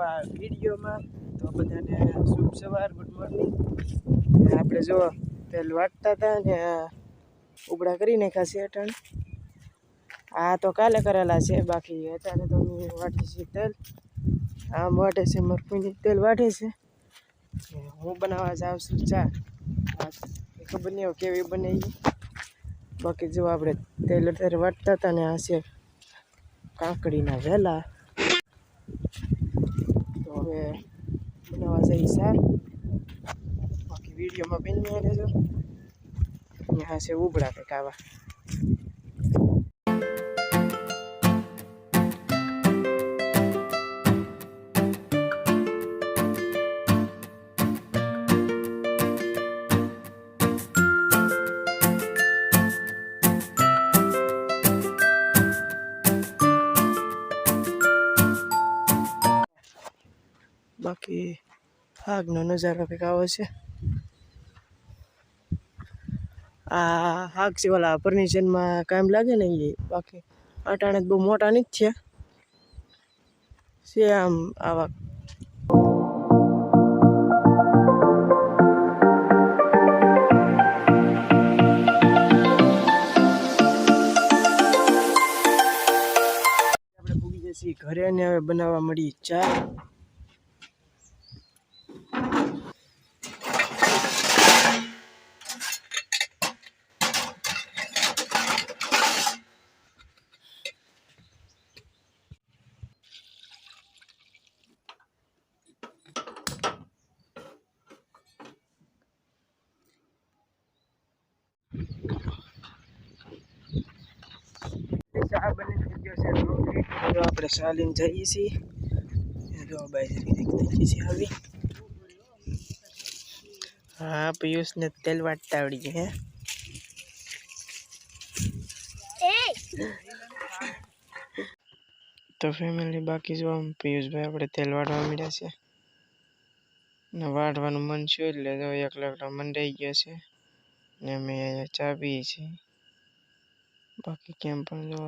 વિડીયોમાં તો બધાને શુભ સવાર, ગુડ મોર્નિંગ. આપણે જો તેલ વાટતા હતા ને ઉબડા કરી નાખ્યા છે અટણ. આ તો કાલે કરેલા છે, બાકી અત્યારે તો અમે વાટી છે તેલ. આમ વાટે છે મરકુંજી તેલ વાટે છે. હું બનાવવા જાઉં છું ચા. ખબર નહીં કેવી બને. બાકી જો આપણે તેલ અત્યારે વાટતા હતા ને આ છે કાંકડીના વહેલા તો હવે બનાવવા જઈ સા બાકી વિડીયોમાં બની રહેજો ત્યાં છે ઉભડા કંઈક આવા બાકી આગનો નજારો કંઈક આવે છે. આ હાગ છે ઓલા ફર્નિચરમાં કામ લાગે ને એ બાકી અટાણે બહુ મોટા નથી થયા. છે આમ આવા. ઘરે ને હવે બનાવવા મળી ચા. જો આપણે ચા લઈને જઈએ છીએ જો બાઈ થઈ છે આવી હા પિયુષને તેલ વાટતા આવડી ગઈ હે તો ફેમિલી બાકી જો આમ પિયુષભાઈ આપણે તેલ વાટવા મળ્યા છે ને વાટવાનું મન છે એટલે જો એકલા એકલા મંડાઈ ગયા છે ને અમે અહીંયા ચા પીએ છીએ બાકી કેમ પણ જો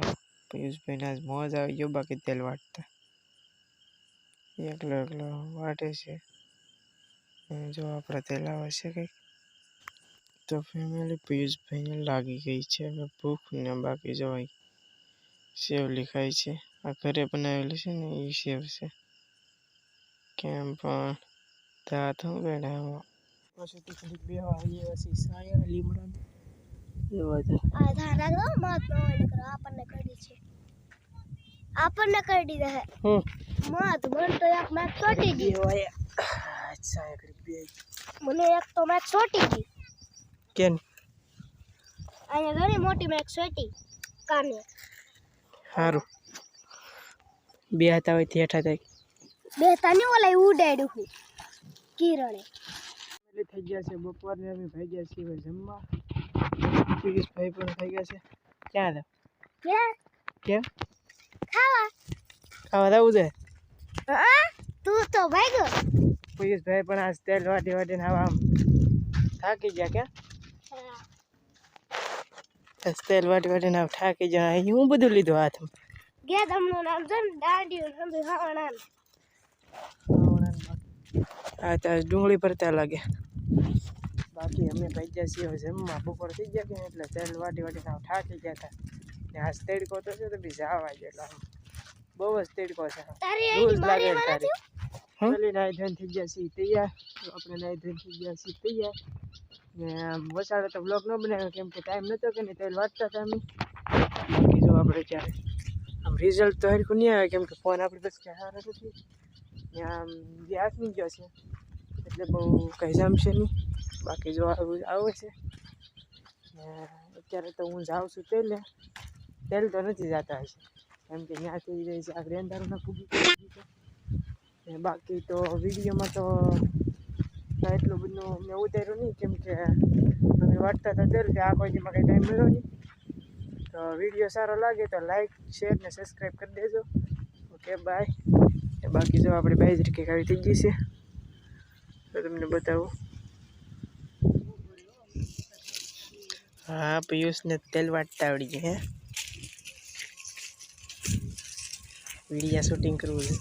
પિયુષભાઈને આજ મોજ આવી ગયો, બાકી તેલ વાટતા. એકલો એકલો વાટે છે. જો આપણે તેલ આવે છે કંઈક, તો ફેમિલી પિયુષભાઈને લાગી ગઈ છે હવે ભૂખ ને બાકી જો અહીં સેવ લીખાય છે. આ ઘરે બનાવેલી છે ને એ સેવ છે. કેમ પણ દાંત હું બેઠા પછી તો બે આવીએ પછી સાયા લીમડા આધાર રાખો મત ન કરો આપણને કરી છે. આપણને કરી દીધા હમ. મત મને તો એક મેચ છોટી ગઈ હોય. અચ્છા એક બે. મને એક તો મેચ છોટી ગઈ. કેન અહીંયા ઘણી મોટી મેચ છોટી કાને? સારું બે હતા હોય હેઠા થાય બે તને ઓલા ઉડાડ્યું હું કિરણે. એટલે થઈ ગયા છે બપોરને અમે ભાઈ ગયા છીએ જમવા. પિયુષ ભાઈ પણ થઈ ગયા છે. ક્યાં હતા? કેમ? ખાવા. ખાવા જવું છે? તું તો ભાગ્યો. પિયુષ ભાઈ પણ આજ તેલ વાટી વાટીને આવા આમ થાકી ગયા ક્યાં? તેલ વાટી વાટીને આમ થાકી ગયા. અહીં હું બધું લીધું હાથમાં? ગયા તમનું નામ છે ને દાંડિયું સમજુ ખાવાના હા તો ડુંગળી ભરતા લાગ્યા. બાકી અમે ગયા છીએ જમવા. બપોર થઈ ગયા કે એટલે તેલ વાટી વાટીને આમ થાકી ગયા હતા. ને આ તેડકો તો છે તો બી જવા ગયેલો આમ બહુ જ તેડકો છે. રોજ લાગે તારી. પેલી નાઈ ધોઈને થઈ ગયા છીએ તૈયાર. આપણે નાઈ ધોઈને થઈ ગયા છીએ તૈયાર. ને આમ વસાડે તો બ્લોગ ન બનાવ્યો કેમ કે ટાઈમ નહોતો કે નહીં તેલ વાટતા હતા અમે. બાકી જો આપણે ત્યારે આમ રિઝલ્ટ તો હરખું નહીં આવે કેમ કે ફોન આપણી પાસે હારો નથી. ને આમ જે હાથમી ગયો છે. એટલે બહુ કંઈ જામશે નહીં. બાકી જો આવું છે. અત્યારે તો હું જાઉં છું તેલ. તેલ તો નથી જતા હશે કેમ કે ત્યાંથી રહી છે આ અંધારું ના પૂગી ને બાકી તો વિડીયોમાં તો એટલું બધું મેં ઉતાર્યું નહીં. કેમ કે અમે વાંચતા હતા તેલ કે આ કોઈ દીમાં કંઈ ટાઈમ મળ્યો નહીં. તો વીડિયો સારો લાગે તો લાઈક શેર ને સબસ્ક્રાઈબ કરી દેજો. ઓકે બાય બાકી જો આપણે બાય જ રીતે આવી થઈ ગઈ છે. તો તમને બતાવું. હા પિયુષને તેલ વાટતા આવડી ગયું હે. વિડીયા શૂટિંગ કરવું છે.